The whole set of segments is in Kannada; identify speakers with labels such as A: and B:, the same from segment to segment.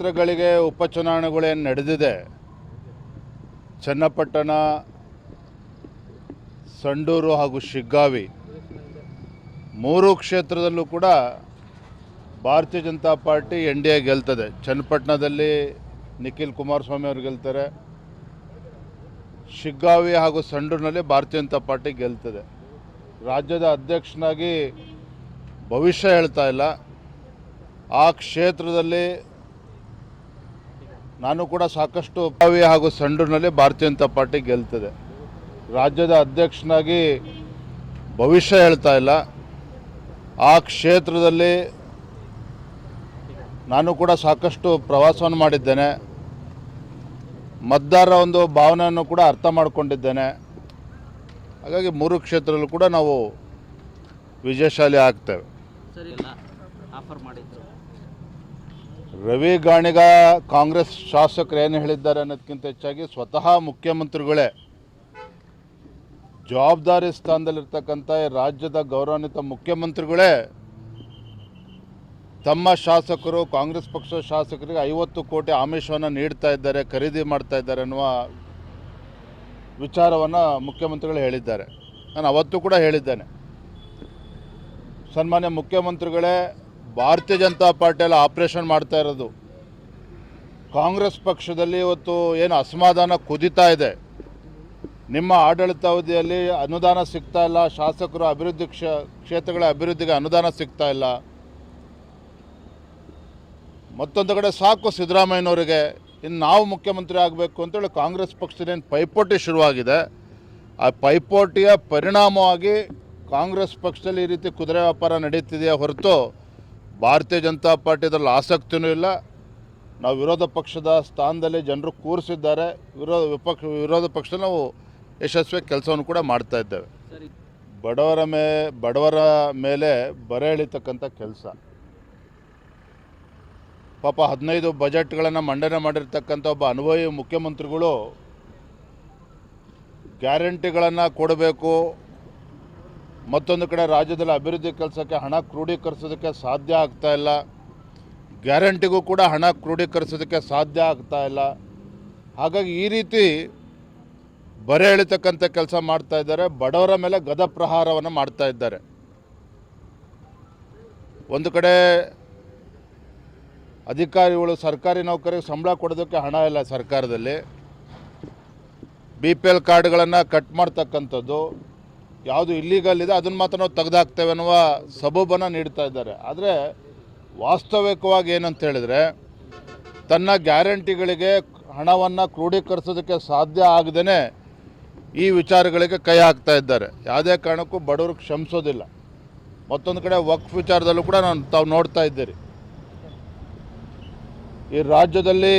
A: ಕ್ಷೇತ್ರಗಳಿಗೆ ಉಪಚುನಾವಣೆಗಳೇನು ನಡೆದಿದೆ? ಚನ್ನಪಟ್ಟಣ, ಸಂಡೂರು ಹಾಗೂ ಶಿಗ್ಗಾವಿ ಮೂರು ಕ್ಷೇತ್ರದಲ್ಲೂ ಕೂಡ Bharatiya Janata party N D A ಗೆಲ್ತದೆ. ಚನ್ನಪಟ್ಟಣದಲ್ಲಿ ನಿಖಿಲ್ ಕುಮಾರಸ್ವಾಮಿ ಅವರು ಗೆಲ್ತಾರೆ. ಶಿಗ್ಗಾವಿ ಹಾಗೂ ಸಂಡೂರಿನಲ್ಲಿ ಭಾರತೀಯ ಜನತಾ ಪಾರ್ಟಿ ಗೆಲ್ತದೆ. ರಾಜ್ಯದ ಅಧ್ಯಕ್ಷನಾಗಿ ಭವಿಷ್ಯ ಹೇಳ್ತಾ ಇಲ್ಲ. ಆ ಕ್ಷೇತ್ರದಲ್ಲಿ ನಾನು ಕೂಡ ಸಾಕಷ್ಟು ಕಾವಿ ಹಾಗೂ ಸಂಡೂರಿನಲ್ಲಿ ಭಾರತೀಯ ಜನತಾ ಪಾರ್ಟಿ ಗೆಲ್ತದೆ. ರಾಜ್ಯದ ಅಧ್ಯಕ್ಷನಾಗಿ ಭವಿಷ್ಯ ಹೇಳ್ತಾ ಇಲ್ಲ. ಆ ಕ್ಷೇತ್ರದಲ್ಲಿ ನಾನು ಕೂಡ ಸಾಕಷ್ಟು ಪ್ರವಾಸವನ್ನು ಮಾಡಿದ್ದೇನೆ. ಮತದಾರರ ಒಂದು ಭಾವನೆಯನ್ನು ಕೂಡ ಅರ್ಥ ಮಾಡಿಕೊಂಡಿದ್ದೇನೆ. ಹಾಗಾಗಿ ಮೂರು ಕ್ಷೇತ್ರದಲ್ಲೂ ಕೂಡ ನಾವು ವಿಜಯಶಾಲಿ ಆಗ್ತೇವೆ
B: ಸರಿ ಇಲ್ಲ ಆಫರ್ ಮಾಡಿದ್ರು
A: ರವಿ ಗಾಣಿಗ ಕಾಂಗ್ರೆಸ್ ಶಾಸಕರು ಏನು ಹೇಳಿದ್ದಾರೆ ಅನ್ನೋದಕ್ಕಿಂತ ಹೆಚ್ಚಾಗಿ ಸ್ವತಃ ಮುಖ್ಯಮಂತ್ರಿಗಳೇ. ಜವಾಬ್ದಾರಿ ಸ್ಥಾನದಲ್ಲಿರ್ತಕ್ಕಂಥ ರಾಜ್ಯದ ಗೌರವಾನ್ವಿತ ಮುಖ್ಯಮಂತ್ರಿಗಳೇ, ತಮ್ಮ ಶಾಸಕರು, ಕಾಂಗ್ರೆಸ್ ಪಕ್ಷದ ಶಾಸಕರಿಗೆ ಐವತ್ತು ಕೋಟಿ ಆಮಿಷವನ್ನು ನೀಡ್ತಾ ಇದ್ದಾರೆ, ಖರೀದಿ ಮಾಡ್ತಾ ಇದ್ದಾರೆ ಅನ್ನುವ ವಿಚಾರವನ್ನು ಮುಖ್ಯಮಂತ್ರಿಗಳು ಹೇಳಿದ್ದಾರೆ. ನಾನು ಅವತ್ತು ಕೂಡ ಹೇಳಿದ್ದೇನೆ. ಸನ್ಮಾನ್ಯ ಮುಖ್ಯಮಂತ್ರಿಗಳೇ ಭಾರತೀಯ ಜನತಾ ಪಾರ್ಟಿಯಲ್ಲಿ ಆಪರೇಷನ್ ಮಾಡ್ತಾ ಇರೋದು. ಕಾಂಗ್ರೆಸ್ ಪಕ್ಷದಲ್ಲಿ ಇವತ್ತು ಏನು ಅಸಮಾಧಾನ ಕುದಿತಾ ಇದೆ. ನಿಮ್ಮ ಆಡಳಿತಾವಧಿಯಲ್ಲಿ ಅನುದಾನ ಸಿಗ್ತಾ ಇಲ್ಲ, ಶಾಸಕರು ಅಭಿವೃದ್ಧಿ ಕ್ಷ, ಕ್ಷೇತ್ರಗಳ ಅಭಿವೃದ್ಧಿಗೆ ಅನುದಾನ ಸಿಗ್ತಾ ಇಲ್ಲ. ಮತ್ತೊಂದು ಕಡೆ ಸಾಕು ಸಿದ್ದರಾಮಯ್ಯನವರಿಗೆ, ಇನ್ನು ನಾವು ಮುಖ್ಯಮಂತ್ರಿ ಆಗಬೇಕು ಅಂತೇಳಿ ಕಾಂಗ್ರೆಸ್ ಪಕ್ಷದೇನು ಪೈಪೋಟಿ ಶುರುವಾಗಿದೆ. ಆ ಪೈಪೋಟಿಯ ಪರಿಣಾಮವಾಗಿ ಕಾಂಗ್ರೆಸ್ ಪಕ್ಷದಲ್ಲಿ ಈ ರೀತಿ ಕುದುರೆ ವ್ಯಾಪಾರ ನಡೀತಿದೆಯಾ ಹೊರತು ಭಾರತೀಯ ಜನತಾ ಪಾರ್ಟಿ ಇದರಲ್ಲಿ ಆಸಕ್ತಿನೂ ಇಲ್ಲ. ನಾವು ವಿರೋಧ ಪಕ್ಷದ ಸ್ಥಾನದಲ್ಲಿ ಜನರು ಕೂರಿಸಿದ್ದಾರೆ. ವಿರೋಧ ವಿಪಕ್ಷ ವಿರೋಧ ಪಕ್ಷ ನಾವು ಯಶಸ್ವಿ ಕೆಲಸವನ್ನು ಕೂಡ ಮಾಡ್ತಾ ಇದ್ದೇವೆ. ಬಡವರ ಮೇ ಬಡವರ ಮೇಲೆ ಬರೆ ಎಳಿತಕ್ಕಂಥ ಕೆಲಸ. ಪಾಪ ಹದಿನೈದು ಬಜೆಟ್ಗಳನ್ನು ಮಂಡನೆ ಮಾಡಿರ್ತಕ್ಕಂಥ ಒಬ್ಬ ಅನುಭವಿ ಮುಖ್ಯಮಂತ್ರಿಗಳು ಗ್ಯಾರಂಟಿಗಳನ್ನು ಕೊಡಬೇಕು. ಮತ್ತೊಂದು ಕಡೆ ರಾಜ್ಯದಲ್ಲಿ ಅಭಿವೃದ್ಧಿ ಕೆಲಸಕ್ಕೆ ಹಣ ಕ್ರೋಢೀಕರಿಸೋದಕ್ಕೆ ಸಾಧ್ಯ ಆಗ್ತಾ ಇಲ್ಲ. ಗ್ಯಾರಂಟಿಗೂ ಕೂಡ ಹಣ ಕ್ರೋಢೀಕರಿಸೋದಕ್ಕೆ ಸಾಧ್ಯ ಆಗ್ತಾ ಇಲ್ಲ. ಹಾಗಾಗಿ ಈ ರೀತಿ ಬರೆ ಎಳಿತಕ್ಕಂಥ ಕೆಲಸ ಮಾಡ್ತಾ ಇದ್ದಾರೆ. ಬಡವರ ಮೇಲೆ ಗದ ಪ್ರಹಾರವನ್ನು ಮಾಡ್ತಾ ಇದ್ದಾರೆ. ಒಂದು ಕಡೆ ಅಧಿಕಾರಿಗಳು, ಸರ್ಕಾರಿ ನೌಕರಿಗೆ ಸಂಬಳ ಕೊಡೋದಕ್ಕೆ ಹಣ ಇಲ್ಲ ಸರ್ಕಾರದಲ್ಲಿ. ಬಿ ಪಿ ಎಲ್ ಕಾರ್ಡ್ಗಳನ್ನು ಕಟ್ ಮಾಡ್ತಕ್ಕಂಥದ್ದು. ಯಾವುದು ಇಲ್ಲೀಗಲ್ ಇದೆ, ಅದನ್ನು ಮಾತ್ರ ನಾವು ತೆಗೆದಾಕ್ತೇವೆ ಅನ್ನುವ ಸಬೂಬನ್ನು ನೀಡ್ತಾ ಇದ್ದಾರೆ. ಆದರೆ ವಾಸ್ತವಿಕವಾಗಿ ಏನಂತ ಹೇಳಿದ್ರೆ, ತನ್ನ ಗ್ಯಾರಂಟಿಗಳಿಗೆ ಹಣವನ್ನು ಕ್ರೋಢೀಕರಿಸೋದಕ್ಕೆ ಸಾಧ್ಯ ಆಗದೇ ಈ ವಿಚಾರಗಳಿಗೆ ಕೈ ಹಾಕ್ತಾ ಇದ್ದಾರೆ. ಯಾವುದೇ ಕಾರಣಕ್ಕೂ ಬಡವರು ಕ್ಷಮಿಸೋದಿಲ್ಲ. ಮತ್ತೊಂದು ಕಡೆ ವಕ್ಫ್ ವಿಚಾರದಲ್ಲೂ ಕೂಡ ನಾನು ತಾವು ನೋಡ್ತಾ ಇದ್ದೀರಿ. ಈ ರಾಜ್ಯದಲ್ಲಿ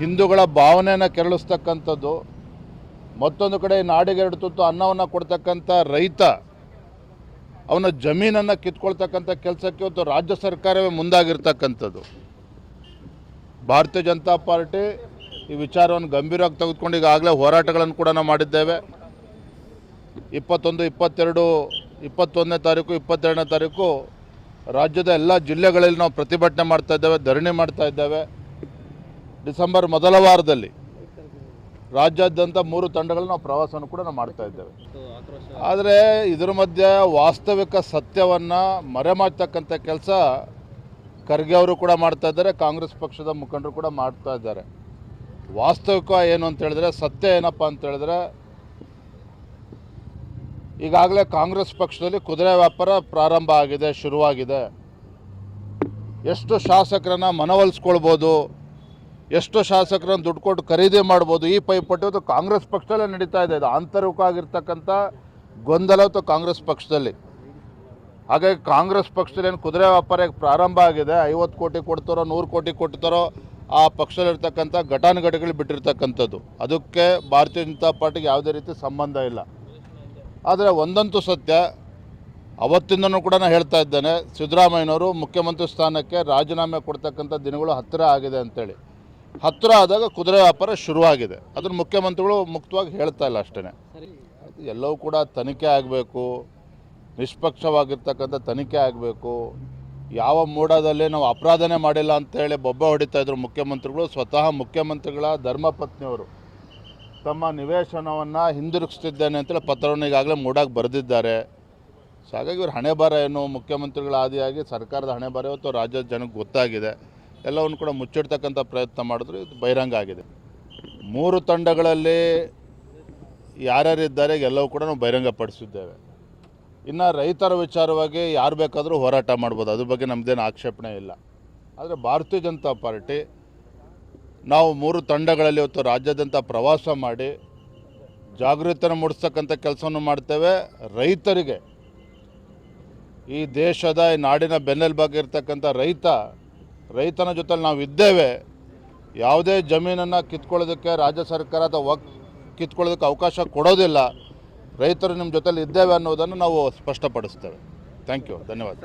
A: ಹಿಂದೂಗಳ ಭಾವನೆಯನ್ನು ಕೆರಳಿಸ್ತಕ್ಕಂಥದ್ದು ಮತ್ತೊಂದು ಕಡೆ ನಾಡಿಗೆ ಎರಡು ತುತ್ತು ಅನ್ನವನ್ನು ಕೊಡ್ತಕ್ಕಂಥ ರೈತ, ಅವನ ಜಮೀನನ್ನು ಕಿತ್ಕೊಳ್ತಕ್ಕಂಥ ಕೆಲಸಕ್ಕೆ ಇವತ್ತು ರಾಜ್ಯ ಸರ್ಕಾರವೇ ಮುಂದಾಗಿರ್ತಕ್ಕಂಥದ್ದು. ಭಾರತೀಯ ಜನತಾ ಪಾರ್ಟಿ ಈ ವಿಚಾರವನ್ನು ಗಂಭೀರವಾಗಿ ತೆಗೆದುಕೊಂಡು ಈಗಾಗಲೇ ಹೋರಾಟಗಳನ್ನು ಕೂಡ ನಾವು ಮಾಡಿದ್ದೇವೆ. ಇಪ್ಪತ್ತೊಂದು, ಇಪ್ಪತ್ತೆರಡು, ಇಪ್ಪತ್ತೊಂದನೇ ತಾರೀಕು, ಇಪ್ಪತ್ತೆರಡನೇ ತಾರೀಕು ರಾಜ್ಯದ ಎಲ್ಲ ಜಿಲ್ಲೆಗಳಲ್ಲಿ ನಾವು ಪ್ರತಿಭಟನೆ ಮಾಡ್ತಾ ಇದ್ದೇವೆ, ಧರಣಿ ಮಾಡ್ತಾ ಇದ್ದೇವೆ. ಡಿಸೆಂಬರ್ ಮೊದಲ ವಾರದಲ್ಲಿ ರಾಜ್ಯಾದ್ಯಂತ ಮೂರು ತಂಡಗಳು ನಾವು ಪ್ರವಾಸವನ್ನು ಕೂಡ ನಾವು ಮಾಡ್ತಾ ಇದ್ದೇವೆ. ಆದರೆ ಇದರ ಮಧ್ಯೆ ವಾಸ್ತವಿಕ ಸತ್ಯವನ್ನು ಮರೆಮಾಡ್ತಕ್ಕಂಥ ಕೆಲಸ ಖರ್ಗೆ ಅವರು ಕೂಡ ಮಾಡ್ತಾ ಇದ್ದಾರೆ ಕಾಂಗ್ರೆಸ್ ಪಕ್ಷದ ಮುಖಂಡರು ಕೂಡ ಮಾಡ್ತಾ ಇದ್ದಾರೆ. ವಾಸ್ತವಿಕ ಏನು ಅಂತ ಹೇಳಿದ್ರೆ ಸತ್ಯ ಏನಪ್ಪ ಅಂತ ಹೇಳಿದ್ರೆ ಈಗಾಗಲೇ ಕಾಂಗ್ರೆಸ್ ಪಕ್ಷದಲ್ಲಿ ಕುದುರೆ ವ್ಯಾಪಾರ ಪ್ರಾರಂಭ ಆಗಿದೆ ಶುರುವಾಗಿದೆ. ಎಷ್ಟು ಶಾಸಕರನ್ನು ಮನವೊಲಿಸ್ಕೊಳ್ಬೋದು ಎಷ್ಟು ಶಾಸಕರನ್ನು ದುಡ್ಡು ಕೊಟ್ಟು ಖರೀದಿ ಮಾಡ್ಬೋದು. ಈ ಪೈಪೋಟಿ ಅದು ಕಾಂಗ್ರೆಸ್ ಪಕ್ಷದಲ್ಲೇ ನಡೀತಾ ಇದೆ. ಇದು ಆಂತರಿಕವಾಗಿರ್ತಕ್ಕಂಥ ಗೊಂದಲ ಅಥವಾ ಕಾಂಗ್ರೆಸ್ ಪಕ್ಷದಲ್ಲಿ. ಹಾಗಾಗಿ ಕಾಂಗ್ರೆಸ್ ಪಕ್ಷದಲ್ಲಿ ಏನು ಕುದುರೆ ವ್ಯಾಪಾರ ಪ್ರಾರಂಭ ಆಗಿದೆ. ಐವತ್ತು ಕೋಟಿ ಕೊಡ್ತಾರೋ, ನೂರು ಕೋಟಿ ಕೊಡ್ತಾರೋ, ಆ ಪಕ್ಷದಲ್ಲಿರ್ತಕ್ಕಂಥ ಘಟಾನುಘಟಿಗಳು ಬಿಟ್ಟಿರ್ತಕ್ಕಂಥದ್ದು. ಅದಕ್ಕೆ ಭಾರತೀಯ ಜನತಾ ಪಾರ್ಟಿಗೆ ಯಾವುದೇ ರೀತಿ ಸಂಬಂಧ ಇಲ್ಲ. ಆದರೆ ಒಂದಂತೂ ಸತ್ಯ, ಅವತ್ತಿಂದನೂ ಕೂಡ ನಾನು ಹೇಳ್ತಾ ಇದ್ದೇನೆ, ಸಿದ್ದರಾಮಯ್ಯನವರು ಮುಖ್ಯಮಂತ್ರಿ ಸ್ಥಾನಕ್ಕೆ ರಾಜೀನಾಮೆ ಕೊಡ್ತಕ್ಕಂಥ ದಿನಗಳು ಹತ್ತಿರ ಆಗಿದೆ ಅಂತೇಳಿ. ಹತ್ತಿರ ಆದಾಗ ಕುದುರೆ ವ್ಯಾಪಾರ ಶುರುವಾಗಿದೆ. ಅದನ್ನು ಮುಖ್ಯಮಂತ್ರಿಗಳು ಮುಕ್ತವಾಗಿ ಹೇಳ್ತಾ ಇಲ್ಲ ಅಷ್ಟೇ ಎಲ್ಲವೂ ಕೂಡ ತನಿಖೆ ಆಗಬೇಕು. ನಿಷ್ಪಕ್ಷವಾಗಿರ್ತಕ್ಕಂಥ ತನಿಖೆ ಆಗಬೇಕು. ಯಾವ ಮೂಡದಲ್ಲಿ ನಾವು ಅಪರಾಧನೆ ಮಾಡಿಲ್ಲ ಅಂತೇಳಿ ಬೊಬ್ಬೆ ಹೊಡಿತಾ ಇದ್ರು ಮುಖ್ಯಮಂತ್ರಿಗಳು, ಸ್ವತಃ ಮುಖ್ಯಮಂತ್ರಿಗಳ ಧರ್ಮಪತ್ನಿಯವರು. ತಮ್ಮ ನಿವೇಶನವನ್ನು ಹಿಂದಿರುಗಿಸ್ತಿದ್ದೇನೆ ಅಂತೇಳಿ ಪತ್ರವನ್ನು ಈಗಾಗಲೇ ಮೂಡಾಗಿ ಬರೆದಿದ್ದಾರೆ. ಸೊ ಹಾಗಾಗಿ ಇವರು ಹಣೆ ಬರ ಏನು ಮುಖ್ಯಮಂತ್ರಿಗಳ ಆದಿಯಾಗಿ ಸರ್ಕಾರದ ಹಣೆ ಬರ ಇವತ್ತು ರಾಜ್ಯದ ಜನಕ್ಕೆ ಗೊತ್ತಾಗಿದೆ. ಎಲ್ಲವನ್ನು ಕೂಡ ಮುಚ್ಚಿಡ್ತಕ್ಕಂಥ ಪ್ರಯತ್ನ ಮಾಡಿದ್ರು. ಇದು ಬಹಿರಂಗ ಆಗಿದೆ. ಮೂರು ತಂಡಗಳಲ್ಲಿ ಯಾರ್ಯಾರಿದ್ದಾರೆ ಎಲ್ಲವೂ ಕೂಡ ನಾವು ಬಹಿರಂಗಪಡಿಸಿದ್ದೇವೆ. ಇನ್ನು ರೈತರ ವಿಚಾರವಾಗಿ ಯಾರು ಬೇಕಾದರೂ ಹೋರಾಟ ಮಾಡ್ಬೋದು. ಅದ್ರ ಬಗ್ಗೆ ನಮ್ಮದೇನು ಆಕ್ಷೇಪಣೆ ಇಲ್ಲ. ಆದರೆ ಭಾರತೀಯ ಜನತಾ ಪಾರ್ಟಿ ನಾವು ಮೂರು ತಂಡಗಳಲ್ಲಿ ಇವತ್ತು ರಾಜ್ಯಾದ್ಯಂತ ಪ್ರವಾಸ ಮಾಡಿ ಜಾಗೃತಿಯನ್ನು ಮೂಡಿಸ್ತಕ್ಕಂಥ ಕೆಲಸವನ್ನು ಮಾಡ್ತೇವೆ. ರೈತರಿಗೆ ಈ ದೇಶದ ಈ ನಾಡಿನ ಬೆನ್ನೆಲುಬಾಗಿರ್ತಕ್ಕಂಥ ರೈತ ರೈತನ ಜೊತೆಲಿ ನಾವು ಇದ್ದೇವೆ, ಯಾವುದೇ ಜಮೀನನ್ನು ಕಿತ್ಕೊಳ್ಳೋದಕ್ಕೆ ರಾಜ್ಯ ಸರ್ಕಾರ ಅಥವಾ ವಕ್ ಕಿತ್ಕೊಳ್ಳೋದಕ್ಕೆ ಅವಕಾಶ ಕೊಡೋದಿಲ್ಲ, ರೈತರು ನಿಮ್ಮ ಜೊತೆಲಿ ಇದ್ದೇವೆ ಅನ್ನೋದನ್ನು ನಾವು ಸ್ಪಷ್ಟಪಡಿಸ್ತೇವೆ. ಥ್ಯಾಂಕ್ ಯು ಧನ್ಯವಾದ.